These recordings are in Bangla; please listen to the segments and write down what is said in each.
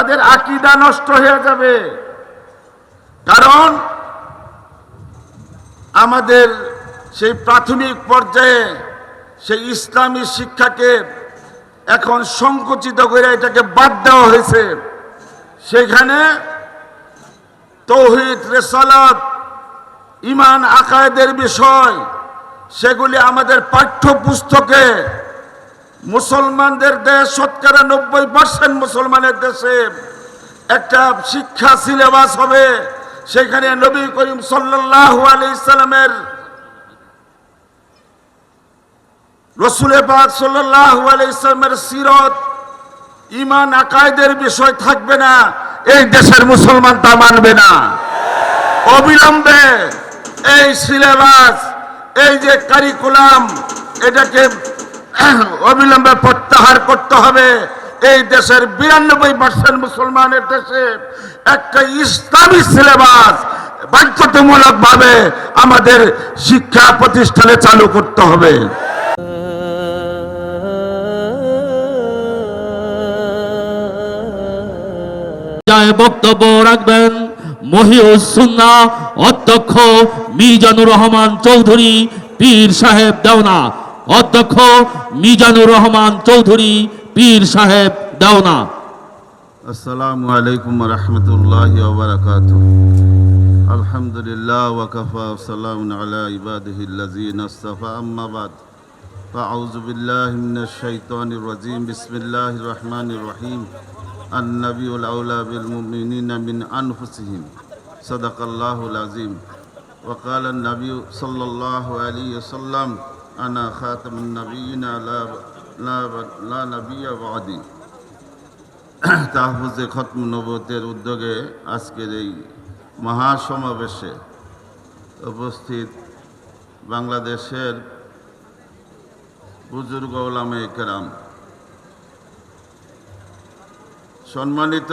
তাদের আকিদা নষ্ট হয়ে যাবে। কারণ আমাদের সেই প্রাথমিক পর্যায়ে সেই ইসলামী শিক্ষাকে এখন সংকুচিত করে এটাকে বাদ দেওয়া হয়েছে। সেখানে তৌহিদ, রেসালাত, ইমান, আকায়েদের বিষয়, সেগুলি আমাদের পাঠ্যপুস্তকে মুসলমানদের দেশ শতকরা নব্বই পার্সেন্ট মুসলমানের দেশে একটা শিক্ষা সিলেবাস হবে। সেখানে নবী করিম সাল্লাহ আলি ইসলামের রসুল পাক সাল্লাহ আলি ইসলামের সিরত ইমান আকায়দের বিষয় থাকবে না। এই দেশের মুসলমান তা মানবে না। অবিলম্বে এই সিলেবাস, এই যে কারিকুলাম, এটাকে অবিলম্বে প্রত্যাহার করতে হবে। এই দেশের বিরানব্বই পার্সেন্ট মুসলমানের দেশে একটা ইসলামী সিলেবাস বাধ্যতামূলক ভাবে আমাদের শিক্ষা প্রতিষ্ঠানে চালু করতে হবে। বক্তব্য রাখবেন মহিউসুন্না অধ্যক্ষ মিজানুর রহমান চৌধুরী, পীর সাহেব দেওনা। অধ্যক্ষ মিজানুর রহমান চৌধুরী পীর সাহেব দেওনা আসসালামু আলাইকুম রহমতুল্লাহ ওবরাকাত আলহামদুলিল্লাহ ওয়াকাফা সালাম আলা ইবাদিহিল্লাযিন আস্তাফা আম্মা বাদ فأعوذ بالله من الشيطان الرجيم بسم الله الرحمن الرحيم النبي الأولى بالمؤمنين من أنفسهم صدق الله العظيم وقال النبي صلى الله عليه وسلم أنا خاتم النبيين لا لا لا نبي بعدي তাহফুজে খতম নবতের উদ্যোগে আজকের এই মহাসমাবেশে উপস্থিত বাংলাদেশের বুজুর্গ ওলামে কেরাম সম্মানিত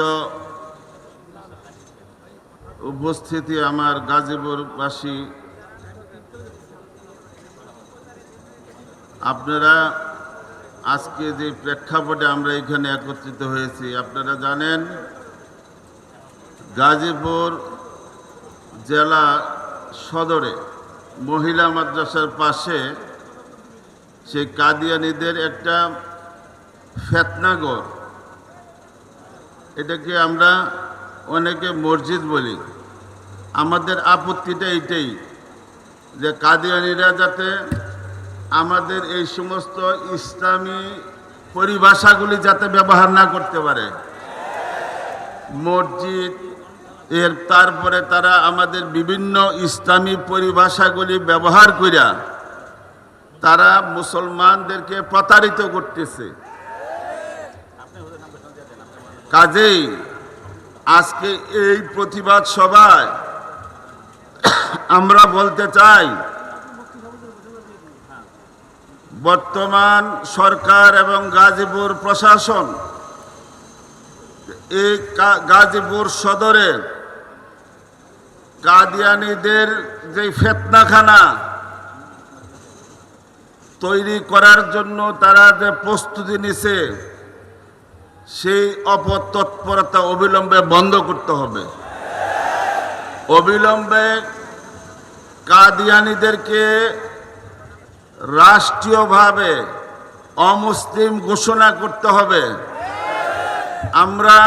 উপস্থিতি আমার গাজীপুরবাসী আপনারা আজকে যে প্রেক্ষাপটে আমরা এখানে একত্রিত হয়েছি, আপনারা জানেন গাজীপুর জেলা সদরে মহিলা মাদ্রাসার পাশে সেই কাদিয়ানিদের একটা ফেতনাগর এটাকে আমরা অনেকে মসজিদ বলি। আমাদের আপত্তিটা এটাই যে কাদিয়ানিরা যাতে আমাদের এই সমস্ত ইসলামী পরিভাষাগুলি যাতে ব্যবহার না করতে পারে। মসজিদ, এর তারপরে তারা আমাদের বিভিন্ন ইসলামী পরিভাষাগুলি ব্যবহার করিয়া তারা মুসলমানদেরকে প্রতারিত করতেছে। কাজেই আজকে এই প্রতিবাদ সভায় আমরা বলতে চাই বর্তমান সরকার এবং গাজীপুর প্রশাসন এই গাজীপুর সদরে কাদিয়ানিদের যে ফেতনাখানা তৈরি করার জন্য তারা যে প্রস্তুতি নিছে, সেই অপতৎপরতা অবিলম্বে বন্ধ করতে হবে। অবিলম্বে কাদিয়ানিদেরকে রাষ্ট্রীয়ভাবে অমুসলিম ঘোষণা করতে হবে। আমরা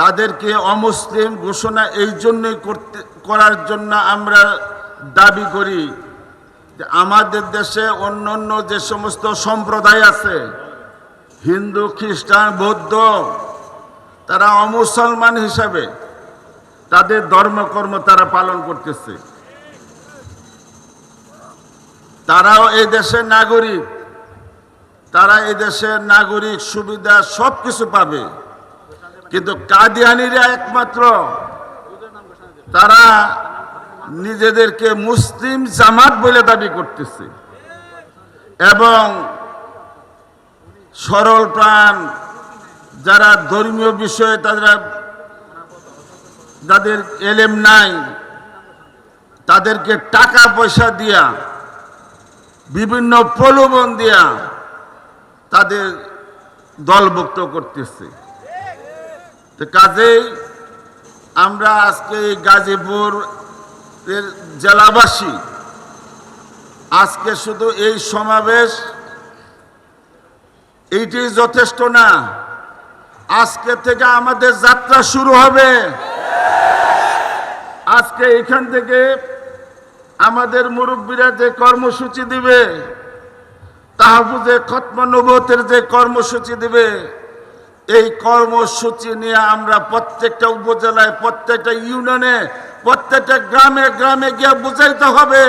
তাদেরকে অমুসলিম ঘোষণা এই জন্যই করতে, করার জন্য আমরা দাবি করি যে আমাদের দেশে অন্য অন্য যে সমস্ত সম্প্রদায় আছে, হিন্দু, খ্রিস্টান, বৌদ্ধ, তারা অমুসলমান হিসাবে তাদের ধর্মকর্ম তারা পালন করতেছে। তারাও এই দেশের নাগরিক। তারা এই দেশের নাগরিক সুবিধা সব কিছু পাবে। কিন্তু কাদিয়ানিরা একমাত্র। তারা নিজেদেরকে মুসলিম জামাত বলে দাবি করতেছে। এবং সরল প্রাণ যারা ধর্মীয় বিষয়ে তারা যাদের এলেম নাই, তাদেরকে টাকা পয়সা দিয়া বিভিন্ন প্রলোভন দিয়া তাদের দলভুক্ত করতেছে। তো কাজেই আমরা আজকে গাজীপুর জেলাবাসী, আজকে শুধু এই সমাবেশ, এইটি যথেষ্ট না, আজকে থেকে আমাদের যাত্রা শুরু হবে। আজকে এখান থেকে আমাদের মুরব্বীরা যে কর্মসূচি দিবে, তাহফুজে নবতের যে কর্মসূচি দিবে, এই কর্মসূচি নিয়ে আমরা প্রত্যেকটা উপজেলায়, প্রত্যেকটা ইউনিয়নে, প্রত্যেকটা গ্রামে গ্রামে গিয়ে বুঝাইতে হবে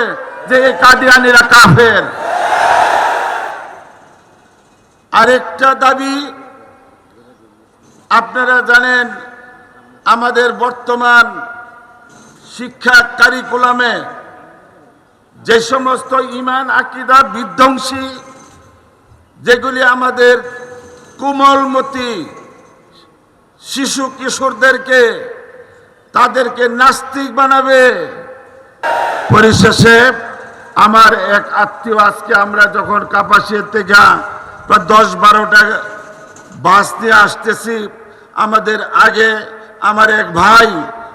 যে এই কাদিয়ানিরা কাফের। আরেকটা দাবি, আপনারা জানেন, আমাদের বর্তমান শিক্ষা কারিকুলামে যে সমস্ত ইমান, আকিদা বিধ্বংসী, যেগুলি আমাদের কোমলমতি শিশু কিশোরদেরকে তাদেরকে নাস্তিক বানাবে। পরিশেষে আমার এক আত্মীয় আজকে আমরা যখন কাপাসিয়া থেকে প্রায় দশ বারোটা বাস নিয়ে আসতেছি, আমাদের আগে আমার এক ভাই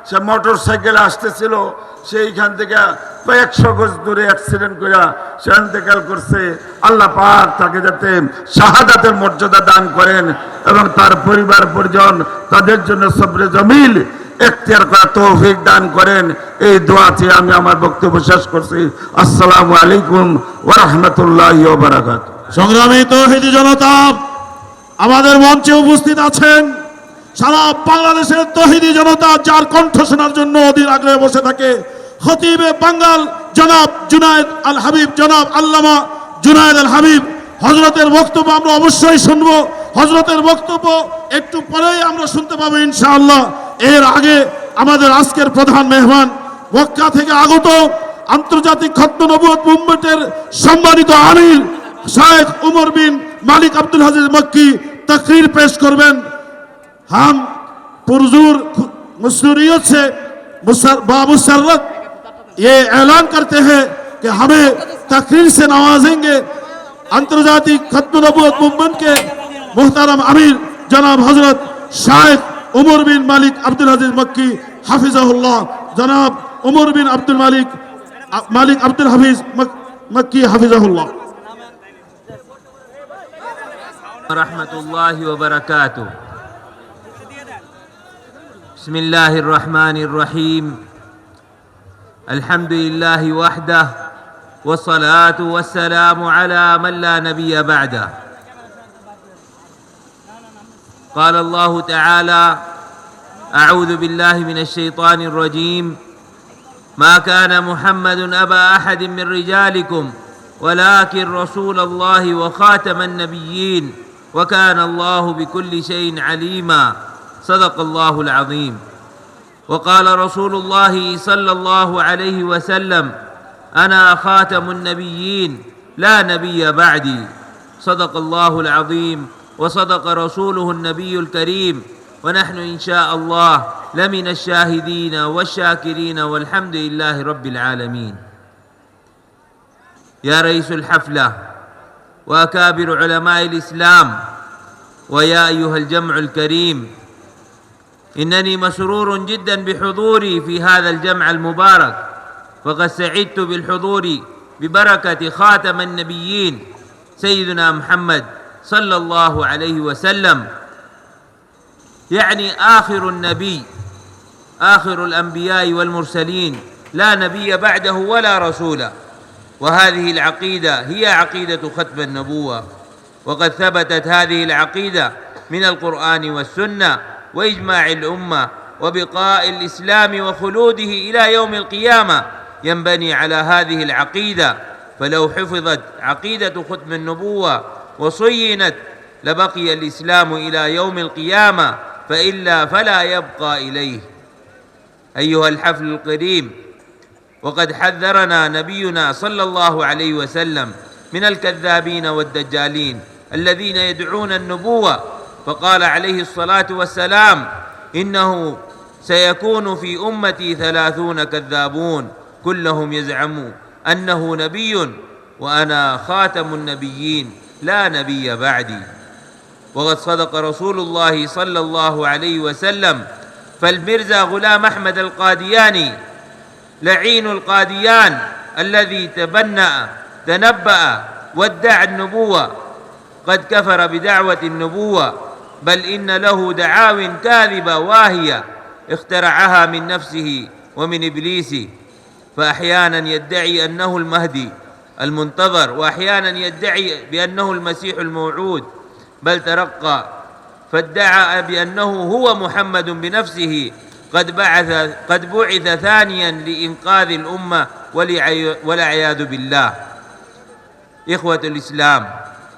সে মোটর সাইকেলে আসতেছিল, সেইখান থেকে কয়েকশো গজ দূরে অ্যাক্সিডেন্ট করে সে ইন্তেকাল করছে। আল্লাহ পাক তাকে যাতে শাহাদাতের মর্যাদা দান করেন এবং তার পরিবার, পরিজন তাদের জন্য সবরে জমিল এখতিয়ার করা তৌফিক দান করেন। এই দোয়াতে আমি আমার বক্তব্য শেষ করছি। আসসালামু আলাইকুম ওরহমতুল্লাহ বারাকাত সংগ্রামী তৌহিদি জনতা, আমাদের মঞ্চে উপস্থিত আছেন সারা বাংলাদেশের তহিদি জনতা যার কণ্ঠ শোনার জন্য অধীর আগ্রহে বসে থাকে, খতিবে বাঙ্গাল জনাব জুনায়দ আল হাবিব, জনাব আল্লামা জুনায়দ আল হাবিব। হজরতের বক্তব্য আমরা অবশ্যই শুনব। হজরতের বক্তব্য একটু পরেই আমরা শুনতে পাবো ইনশাআল্লাহ। এর আগে আমাদের আজকের প্রধান মেহমান মক্কা থেকে আগত আন্তর্জাতিক খত্ম নবুয় মুভমেন্টের সম্মানিত আমির শায়েখ উমর বিন মালিক আব্দুল হাজিজ মক্কি, তকরির পেশ করবেন। हम पुरजूर मसरूरीत से बामुसरत ये ऐलान करते हैं कि हमें तकरीर से नवाजेंगे अंतर्जातीय खत्म नबूत मूवमेंट के मोहतरम अमीर जनाब हजरत शायद उमर बिन मालिक अब्दुल अजीज मक्की हाफिजाउल्ला जनाब उमर बिन अब्दुल मालिक मालिक अब्दुल हफीज मक, मक्की हाफिजाउल्ला रहमतुल्लाहि व बरकातुहू بسم الله الرحمن الرحيم الحمد لله وحده والصلاة والسلام على من لا نبي بعده قال الله تعالى أعوذ بالله من الشيطان الرجيم ما كان محمد أبا أحد من رجالكم ولكن رسول الله وخاتم النبيين وكان الله بكل شيء عليما صدق الله العظيم. وقال رسول الله صلى الله عليه وسلم أنا خاتم النبيين لا نبي بعدي. صدق الله العظيم. وصدق رسوله النبي الكريم. ونحن إن شاء الله لمن الشاهدين والشاكرين والحمد لله رب العالمين. يا رئيس الحفلة وأكابر علماء الإسلام ويا أيها الجمع الكريم إنني مسرور جدا بحضوري في هذا الجمع المبارك وقد سعدت بالحضور ببركة خاتم النبيين سيدنا محمد صلى الله عليه وسلم. يعني آخر النبي آخر الأنبياء والمرسلين لا نبي بعده ولا رسولا وهذه العقيدة هي عقيدة ختم النبوة وقد ثبتت هذه العقيدة من القرآن والسنة. وإجماع الأمة وبقاء الإسلام وخلوده إلى يوم القيامة ينبني على هذه العقيدة. فلو حفظت عقيدة ختم النبوة وصينت لبقي الإسلام إلى يوم القيامة فإلا فلا يبقى إليه. أيها الحفل الكريم وقد حذرنا نبينا صلى الله عليه وسلم من الكذابين والدجالين الذين يدعون النبوة فقال عليه الصلاة والسلام إنه سيكون في أمتي ثلاثون كذابون كلهم يزعم أنه نبي وأنا خاتم النبيين لا نبي بعدي. وقد صدق رسول الله صلى الله عليه وسلم فالمرزا غلام أحمد القادياني لعين القاديان الذي تبنأ تنبأ وادعى النبوة قد كفر بدعوة النبوة. بل إن له دعاو كاذبة واهية اخترعها من نفسه ومن إبليس فأحيانا يدعي أنه المهدي المنتظر وأحيانا يدعي بأنه المسيح الموعود بل ترقى فادعى بأنه هو محمد بنفسه قد بعث قد بعث ثانيا لإنقاذ الأمة والعياذ بالله. إخوة الإسلام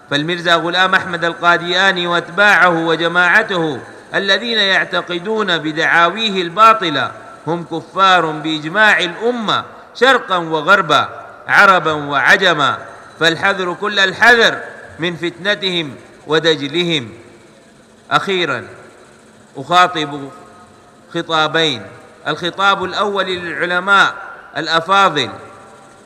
فالمرزا غلام أحمد القادياني وأتباعه وجماعته الذين يعتقدون بدعاويه الباطلة هم كفار بإجماع الأمة شرقا وغربا عربا وعجما فالحذر كل الحذر من فتنتهم ودجلهم أخيرا أخاطب خطابين الخطاب الأول للعلماء الأفاضل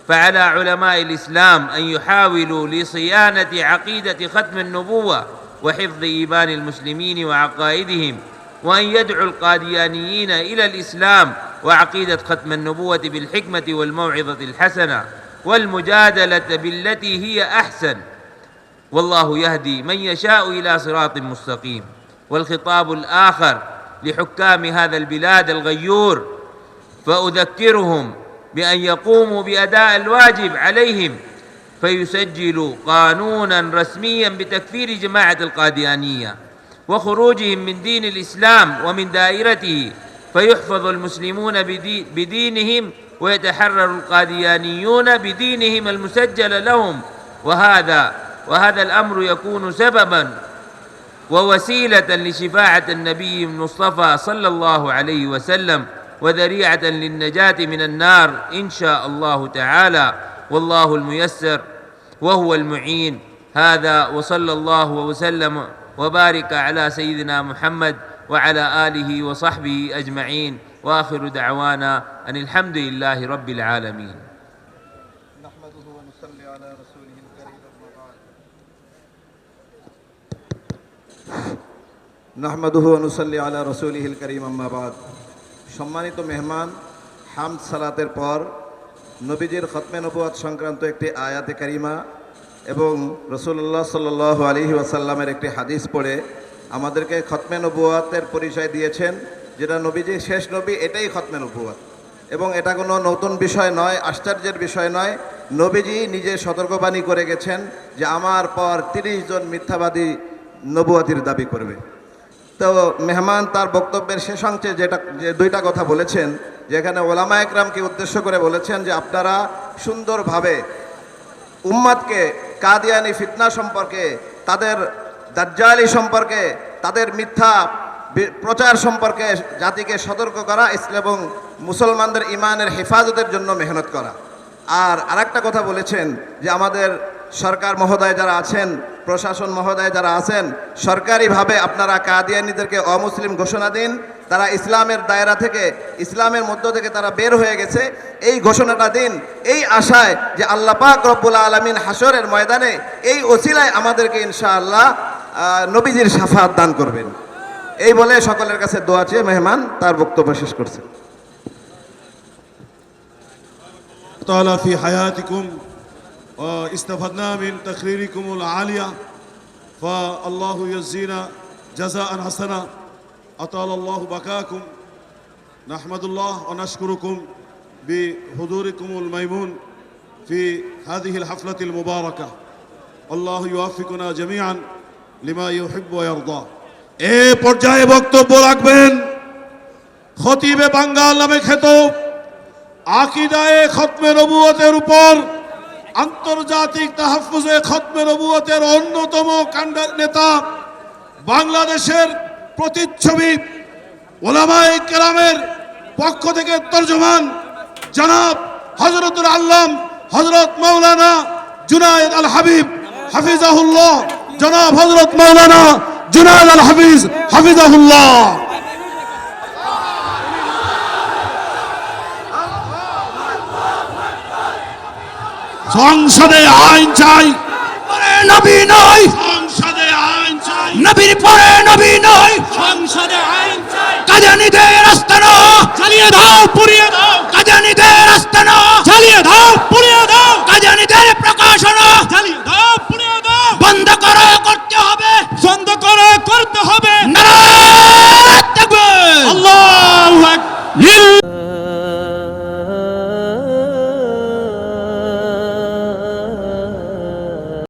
فعلى علماء الإسلام أن يحاولوا لصيانة عقيدة ختم النبوة وحفظ إيمان المسلمين وعقائدهم وأن يدعوا القاديانيين إلى الإسلام وعقيدة ختم النبوة بالحكمة والموعظة الحسنة والمجادلة بالتي هي أحسن. والله يهدي من يشاء إلى صراط مستقيم. والخطاب الآخر لحكام هذا البلاد الغيور فأذكرهم بأن يقوموا بأداء الواجب عليهم فيسجلوا قانونا رسميا بتكفير جماعة القاديانية وخروجهم من دين الإسلام ومن دائرته فيحفظ المسلمون بدي بدينهم ويتحرر القاديانيون بدينهم المسجل لهم. وهذا وهذا الأمر يكون سببا ووسيلة لشفاعة النبي المصطفى صلى الله عليه وسلم. وذريعة للنجاة من النار إن شاء الله تعالى. والله الميسر وهو المعين. هذا وصلى الله وسلم وبارك على سيدنا محمد وعلى آله وصحبه أجمعين. وآخر دعوانا أن الحمد لله رب العالمين. نحمده ونصلي على رسوله الكريم أما بعد. نحمده ونصلي على رسوله الكريم أما بعد. সম্মানিত মেহমান, হাম সালাতের পর নবীজির খতমে নবুয়াত সংক্রান্ত একটি আয়াতে কারিমা এবং রসুল্লাহ সাল্লাহ আলহি ওয়াসাল্লামের একটি হাদিস পড়ে আমাদেরকে খতমে নবুয়াতের পরিচয় দিয়েছেন, যেটা নবীজি শেষ নবী এটাই খতমে নবুয়াত এবং এটা কোনো নতুন বিষয় নয়, আশ্চর্যের বিষয় নয়, নবীজি নিজে সতর্কবাণী করে গেছেন যে আমার পর তিরিশ জন মিথ্যাবাদী নবুয়াতির দাবি করবে। তো মেহমান তার বক্তব্যের শেষ অংশে যেটা, যে দুইটা কথা বলেছেন যেখানে ওলামা একরামকে উদ্দেশ্য করে বলেছেন যে আপনারা সুন্দরভাবে উম্মাদকে, কাদিয়ানি ফিতনা সম্পর্কে, তাদের দাজ্জালি সম্পর্কে, তাদের মিথ্যা প্রচার সম্পর্কে জাতিকে সতর্ক করা এবং মুসলমানদের ইমানের হেফাজতের জন্য মেহনত করা। আর আরেকটা কথা বলেছেন যে আমাদের সরকার মহোদয় যারা আছেন প্রশাসন মহোদয় যারা আছেন সরকারিভাবে আপনারা কাদিয়ানিদেরকে অমুসলিম ঘোষণা দিন তারা ইসলামের দায়রা থেকে ইসলামের মধ্য থেকে তারা বের হয়ে গেছে এই ঘোষণাটা দিন এই আশায় যে আল্লাহ পাক রব্বুল আলমিন হাসরের ময়দানে এই ওসিলায় আমাদেরকে ইনশাআল্লাহ আহ, নবীজির সাফাত দান করবেন এই বলে সকলের কাছে দোয়া চেয়ে মেহমান তার বক্তব্য শেষ করছেন تعالى في حياتكم واستفدنا من تقريركم العالية فالله يجزينا جزاء حسنا أطال الله بكاكم نحمد الله ونشكركم بحضوركم الميمون في هذه الحفلة المباركة الله يوفقنا جميعا لما يحب ويرضى এ পর্যায়ে বক্তব্য রাখবেন খতিবে বাঙ্গাল নামে খ্যাত আকিদায়ে খতমে নবুয়তের উপর আন্তর্জাতিক তাহাফুজে খতমে নবুয়তের অন্যতম কাণ্ডার নেতা বাংলাদেশের প্রতিচ্ছবি ওলামায়ে কেরামের পক্ষ থেকে তর্জমান জনাব হজরতুল আল্লাম হজরত মৌলানা জুনায়দ আল হাবিব হাফিজাহুল্লাহ। জনাব হজরত মৌলানা জুনায়দ আল হাফিজ হাফিজাহুল্লাহ। সংসদে আইন চাই। নবী নয়। সংসদে আইন চাই। নবীর পরে নবী নয়। সংসদে আইন চাই। কাজানিতে রাস্তা না। চালিয়ে দাও পুড়িয়ে দাও। কাজানিতে রাস্তা না। চালিয়ে দাও পুড়িয়ে দাও। কাজানিতে প্রকাশনা চালিয়ে দাও পুড়িয়ে দাও। বন্ধ করো করতে হবে। বন্ধ করো করতে হবে। নারায়